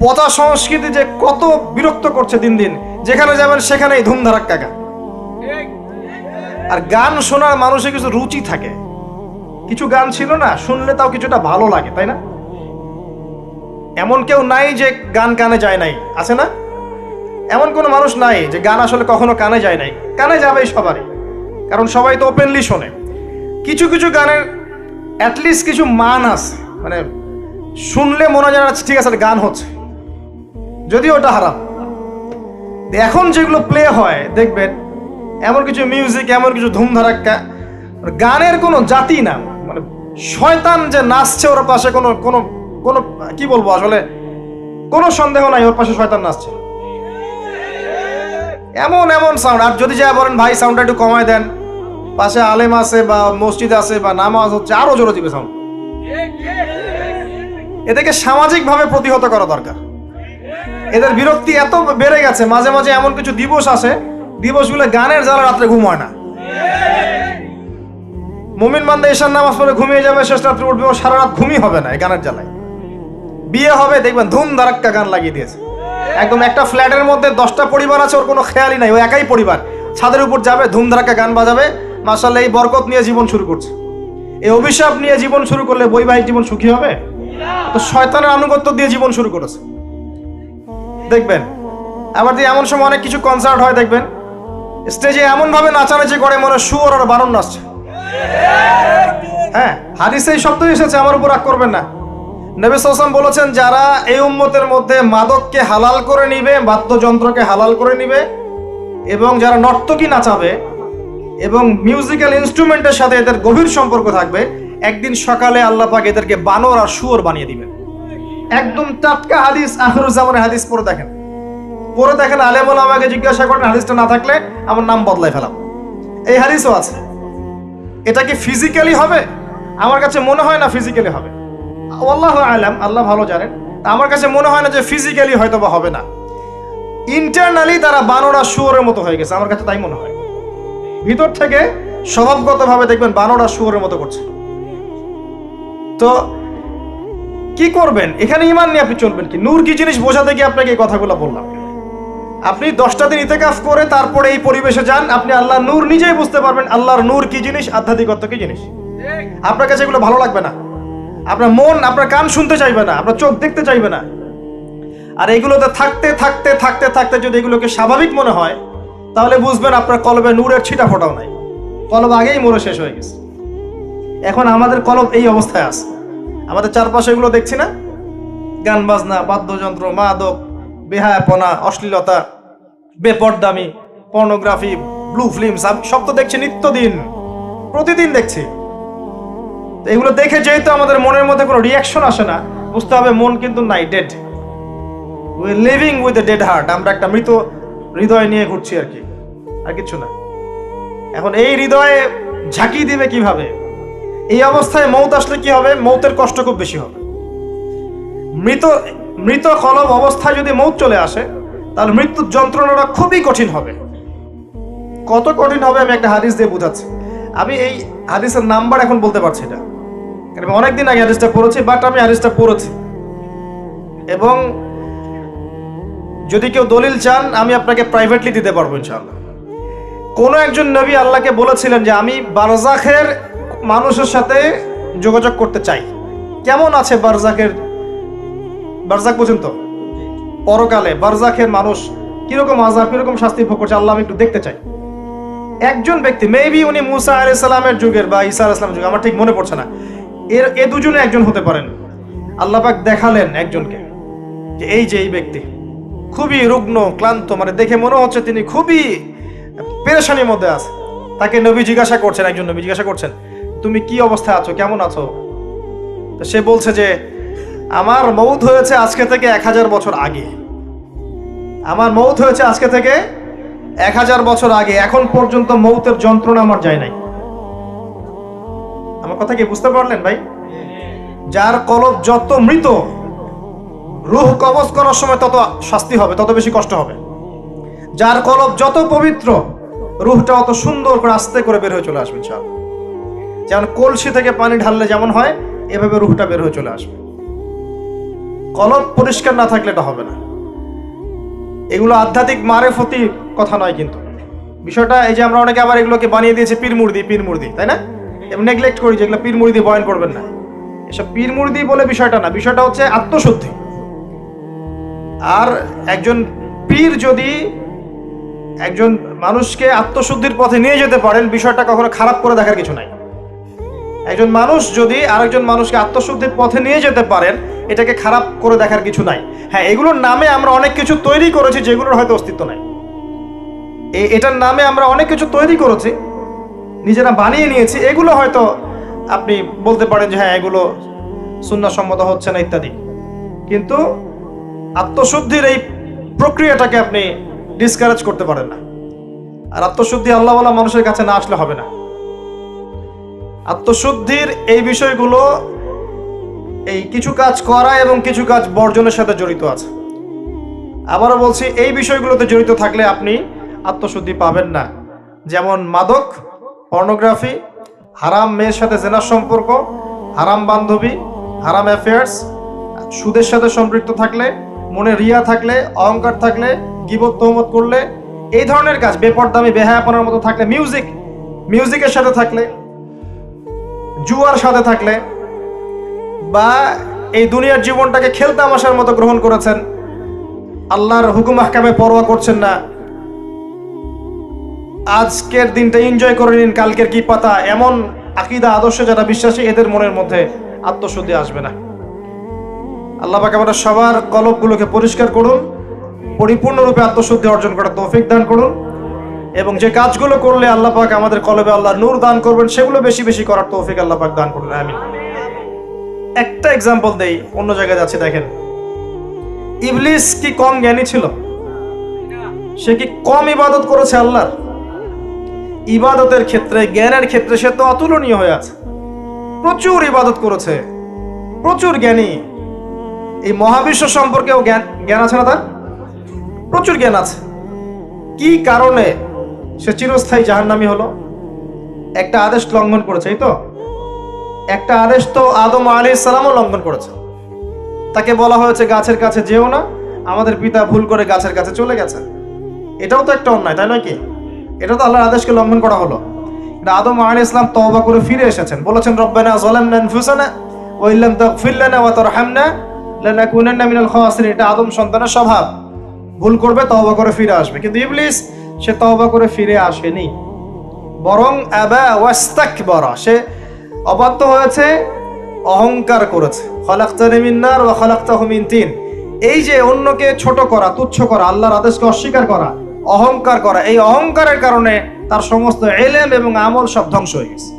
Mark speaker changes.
Speaker 1: পচা সংস্কৃতি যে কত বিরক্ত করছে দিন দিন, যেখানে যাবেন সেখানেই ধুমধারাক কাকা। আর গান শোনার মানুষের কিছু রুচি থাকে। কিছু গান ছিল না, শুনলে তাও কিছুটা ভালো লাগে, তাই না? এমন কেউ নাই যে গান কানে যায় নাই, আছে না? এমন কোনো মানুষ নাই যে গান আসলে কখনো কানে যায় নাই। কানে যাবেই সবারই, কারণ সবাই তো ওপেনলি শোনে। কিছু কিছু গানের অ্যাটলিস্ট কিছু মান আছে মানে শুনলে মনে হয় ঠিক আছে, গান হচ্ছে। যদিও ওটা হারাম। এখন যেগুলো প্লে হয়, দেখবেন, এমন কিছু মিউজিক এমন কিছু ধুমধারাক্কা গানের কোনো জাতি না। মানে শয়তান যে নাচছে, ওর পাশে কোনো কোনো কোনো, কি বলব আসলে? কোনো সন্দেহ নাই, ওর পাশে শয়তান নাচছে। এমন এমন সাউন্ড আর যদি যা বলেন, ভাই সাউন্ডটা একটু কমায় দেন। পাশে আলেম আছে বা মসজিদ আছে বা নামাজ হচ্ছে, আরও জোরে দিবে সাউন্ড এদেরকে সামাজিকভাবে প্রতিহত করা দরকার। এদের বিরক্তি এত বেড়ে গেছে, মাঝে মাঝে এমন কিছু দিবস আসে, দিবসগুলো গানের জ্বালা রাত্রে ঘুম হয় না। মুমিন বান্দা ঈশান নামাজ পড়ে ঘুমিয়ে যাবে, শেষ রাত্রে উঠবে, ও সারা রাত ঘুমই হবে না এই গানের জ্বালায়। বিয়ে হবে, দেখবেন ধুম ধারাক্কা গান লাগিয়ে দিয়েছে। একদম একটা ফ্ল্যাটের মধ্যে দশটা পরিবার আছে, ওর কোনো খেয়ালই নাই, ও একাই পরিবার। ছাদের উপর যাবে ধুম ধারাক্কা গান বাজাবে মাসাল্লাহ এই বরকত নিয়ে জীবন শুরু করছে। এই অভিশাপ নিয়ে জীবন শুরু করলে বৈবাহিক জীবন সুখী হবে? তো শয়তানের আনুগত্য দিয়ে জীবন শুরু করেছে। দেখবেন, আবার দিয়ে এমন সময় অনেক কিছু কনসার্ট হয়, দেখবেন স্টেজে এমন ভাবে নাচানাচি করে, মনে সুর আর বারণ নাচছে। হ্যাঁ হাদিসে এই শব্দ এসেছে, আমার উপর রাগ করবেন না। নবী সাল্লাম বলেছেন, যারা এই উম্মতের মধ্যে মাদককে হালাল করে নিবে, বাদ্যযন্ত্রকে হালাল করে নিবে, এবং যারা নর্তকী নাচাবে, এবং মিউজিক্যাল ইনস্ট্রুমেন্টের সাথে এদের গভীর সম্পর্ক থাকবে, একদিন সকালে আল্লাহ পাক এদেরকে বানর আর শুয়োর বানিয়ে দিবেন। একদম টাটকা হাদিস আখরুজ্জামানের হাদিস পড়ে দেখেন। পড়ে দেখেন আলেমুল আমাকে জিজ্ঞাসা করেন, হাদিসটা না থাকলে আমার নাম বদলাই ফেলাম। এই হাদিসও আছে। এটা কি ফিজিক্যালি হবে? আমার কাছে মনে হয় না ফিজিক্যালি হবে। আল্লাহ আলাম, আল্লাহ ভালো জানেন। আমার কাছে মনে হয় না যে ফিজিক্যালি হয়তো বা হবে না। ইন্টারনালি তারা বানরা শুয়োরের মতো হয়ে গেছে, আমার কাছে তাই মনে হয়। ভিতর থেকে স্বভাবগতভাবে দেখবেন বানরা শুয়োরের মতো করছে। তো কি করবেন? এখানে ইমান নিয়ে আপনি চলবেন কি? নূর কি জিনিস বোঝাতে গিয়ে আপনাকে এই কথাগুলো বললাম? আপনি দশটা দিন ইতেকাফ করে তারপরে এই পরিবেশে যান, আপনি আল্লাহ নূর নিজেই বুঝতে পারবেন আল্লাহর নূর কি জিনিস, আধ্যাত্মিকত্ব কি জিনিস। আপনার কাছে এগুলো ভালো লাগবে না। আপনার মন, আপনার কান শুনতে চাইবে না, আপনার চোখ দেখতে চাইবে না। আর এগুলোতে থাকতে থাকতে থাকতে থাকতে যদি এগুলোকে স্বাভাবিক মনে হয়, তাহলে বুঝবেন আপনার কলবে নূরের ছিটা ফোটাও নাই। কলব আগেই মরে শেষ হয়ে গেছে। এখন আমাদের কলব এই অবস্থায় আছে। আমাদের চারপাশে এগুলো দেখছি না? গান বাজনা, বাদ্যযন্ত্র, মাদক, বেহায়াপনা, অশ্লীলতা, বেপরদামি, পর্নোগ্রাফি ব্লু ফিল্ম সব তো দেখছি নিত্যদিন। প্রতিদিন দেখছি। তো এগুলো দেখে যেহেতু আমাদের মনের মধ্যে কোনো রিয়াকশন আসে না, বুঝতে হবে মন কিন্তু নাই dead we living with a dead heart আমরা একটা মৃত হৃদয় নিয়ে ঘুরছি আর কি। আর কিছু না। এখন এই হৃদয়ে ঝাঁকি দিবে কীভাবে? এই অবস্থায় মৌত আসলে কি হবে? মৌতের কষ্ট খুব বেশি হবে। মৃত মৃত কলব অবস্থায় যদি মৌত চলে আসে, তাহলে মৃত্যুর যন্ত্রণাটা খুবই কঠিন হবে। কত কঠিন হবে আমি একটা হাদিস দিয়ে বোঝাচ্ছি। আমি এই হাদিসের নাম্বার এখন বলতে পারছি না। আমি অনেকদিন আগে হাদিসটা পড়েছি বাট আমি হাদিসটা পড়েছি। এবং যদি কেউ দলিল চান, আমি আপনাকে প্রাইভেটলি দিতে পারব ইনশাআল্লাহ। কোনো একজন নবী আল্লাহকে বলেছিলেন যে, আমি বারজাখের মানুষের সাথে যোগাযোগ করতে চাই। কেমন আছে বারজাকের বারজাক পর্যন্ত? পরকালে বারজাখের মানুষ কীরকম আজাব কীরকম শাস্তি ভোগ করছে, আল্লাহ আমি একটু দেখতে চাই। একজন ব্যক্তি মেবি উনি মুসা আলাইহিস সালামের যুগের বা ঈসা আলাইহিস সালামের যুগে, আমার ঠিক মনে পড়ছে না। এর, এ দুজনে একজন হতে পারেন। আল্লাহ পাক দেখালেন একজনকে, যে এই যে এই ব্যক্তি, খুবই রুগ্ন, ক্লান্ত মানে দেখে মনে হচ্ছে তিনি খুবই পেরেশানির মধ্যে আছে। তাকে নবী জিজ্ঞাসা করছেন, একজন নবী জিজ্ঞাসা করছেন তুমি কি অবস্থায় আছো? কেমন আছো? সে বলছে যে, আমার মৌত হয়েছে আজকে থেকে এক হাজার বছর আগে। আমার মৌত হয়েছে আজকে থেকে এক হাজার বছর আগে। এখন পর্যন্ত মৌতের যন্ত্রণা আমার যায় নাই। আমার কথা কি বুঝতে পারলেন ভাই? যার কলব যত মৃত, রুহ কবজ করার সময় তত শাস্তি হবে, তত বেশি কষ্ট হবে। যার কলব যত পবিত্র, রুহটা অত সুন্দর করে আস্তে করে বের হয়ে চলে আসবে, ইনশাআল্লাহ। যেমন কলসি থেকে পানি ঢাললে যেমন হয়, এভাবে রুহটা বের হয়ে চলে আসবে। কলব পরিষ্কার না থাকলে এটা হবে না। এগুলো আধ্যাত্মিক মারেফতি কথা নয় কিন্তু। বিষয়টা এই যে আমরা অনেকে আবার এগুলোকে বানিয়ে দিয়েছি পীর মুর্দি পীর তাই না? এবং নেগলেক্ট করি যেগুলো পীর মুর্দি বয়ন করবেন না। এসব পীর মুর্দি বলে বিষয়টা না, বিষয়টা হচ্ছে আত্মশুদ্ধি। আর একজন পীর যদি একজন মানুষকে আত্মশুদ্ধির পথে নিয়ে যেতে পারেন, বিষয়টা কখনো খারাপ করে দেখার কিছু নাই। একজন মানুষ যদি আরেকজন মানুষকে আত্মশুদ্ধির পথে নিয়ে যেতে পারেন, এটাকে খারাপ করে দেখার কিছু নাই। হ্যাঁ এগুলোর নামে আমরা অনেক কিছু তৈরি করেছি যেগুলোর হয়তো অস্তিত্ব নাই। এটার নামে আমরা অনেক কিছু তৈরি করেছি, নিজেরা বানিয়ে নিয়েছি। এগুলো হয়তো আপনি বলতে পারেন যে হ্যাঁ এগুলো শূন্যসম্মত হচ্ছে না, ইত্যাদি। কিন্তু আত্মশুদ্ধির এই প্রক্রিয়াটাকে আপনি ডিসকারেজ করতে পারেন না। আর আত্মশুদ্ধি আল্লাহওয়ালা মানুষের কাছে না আসলে হবে না। আত্মশুদ্ধির এই বিষয়গুলো এই কিছু কাজ করা এবং কিছু কাজ বর্জনের সাথে জড়িত আছে। আবারও বলছি, এই বিষয়গুলোতে জড়িত থাকলে আপনি আত্মশুদ্ধি পাবেন না। যেমন মাদক, পর্নোগ্রাফি, হারাম মেয়ের সাথে জেনার সম্পর্ক, হারাম বান্ধবী, হারাম অ্যাফেয়ার্স সুদের সাথে সম্পৃক্ত থাকলে, মনে রিয়া থাকলে, অহংকার থাকলে, গিবত তহমত করলে, এই ধরনের কাজ, বেপরদামি, বেহায়াপনার মতো থাকলে মিউজিক মিউজিকের সাথে থাকলে জুয়ার সাথে থাকলে বা এই দুনিয়ার জীবনটাকে খেলতামাশার মতো গ্রহণ করেছেন, আল্লাহর হুকুম আহকামে পরোয়া করছেন না। আজকের দিনটা এনজয় করে নিন, কালকের কি পাতা, এমন আকিদা, আদর্শে যারা বিশ্বাসী, এদের মনের মধ্যে আত্মশুদ্ধি আসবে না। আল্লাহ পাক আমাদের সবার কলবগুলোকে পরিষ্কার করুন, পরিপূর্ণরূপে আত্মশুদ্ধি অর্জন করার তৌফিক দান করুন। এবং যে কাজগুলো করলে আল্লাহ পাক আমাদের কলবে আল্লাহ নূর দান করবেন, সেগুলো বেশি বেশি করার তৌফিক আল্লাহ পাক দান করুন, আমিন। একটা এক্সাম্পল দেই, অন্য জায়গায় যাচ্ছি, দেখেন। ইবলিস কি কম জ্ঞানী ছিল? সে কি কম ইবাদত করেছে আল্লাহর? ইবাদতের ক্ষেত্রে, জ্ঞানের ক্ষেত্রে সে তো অতুলনীয় হয়ে আছে। প্রচুর ইবাদত করেছে। প্রচুর জ্ঞানী। এই মহাবিশ্ব সম্পর্কেও জ্ঞান জ্ঞান আছে না তার? প্রচুর জ্ঞান আছে। কি কারণে সে চিরস্থায়ী জাহান্নামী হলো। একটা আদেশ লঙ্ঘন করেছে, এই তো? একটা আদেশ তো আদম আলী ইসলামও লঙ্ঘন করেছে। তাকে বলা হয়েছে, গাছের কাছে যেও না, আমাদের পিতা ভুল করে গাছের কাছে চলে গেছে। এটাও তো একটা অন্যায়, তাই নয় কি? এটা তো আল্লাহর আদেশকে লঙ্ঘন করা হলো। কিন্তু আদম আলী ইসলাম তওবা করে ফিরে এসেছেন। বলেছেন, রব্বানা যালামনা আনফুসানা ওয়া ইল্লাম তাগফির লানা ওয়া তারহামনা লানাকুনান্না মিনাল খাসিরিন। এটা আদম সন্তানের স্বভাব। ভুল করবে, তওবা করে ফিরে আসবে। কিন্তু ইবলিস সে তবা করে ফিরে আসেনি। বরং আবা সে অবাধ্য হয়েছে, অহংকার করেছে। তিন। এই যে অন্যকে ছোট করা, তুচ্ছ করা, আল্লাহর আদেশকে অস্বীকার করা, অহংকার করা, এই অহংকারের কারণে তার সমস্ত এলেম এবং আমল সব ধ্বংস হয়ে গেছে।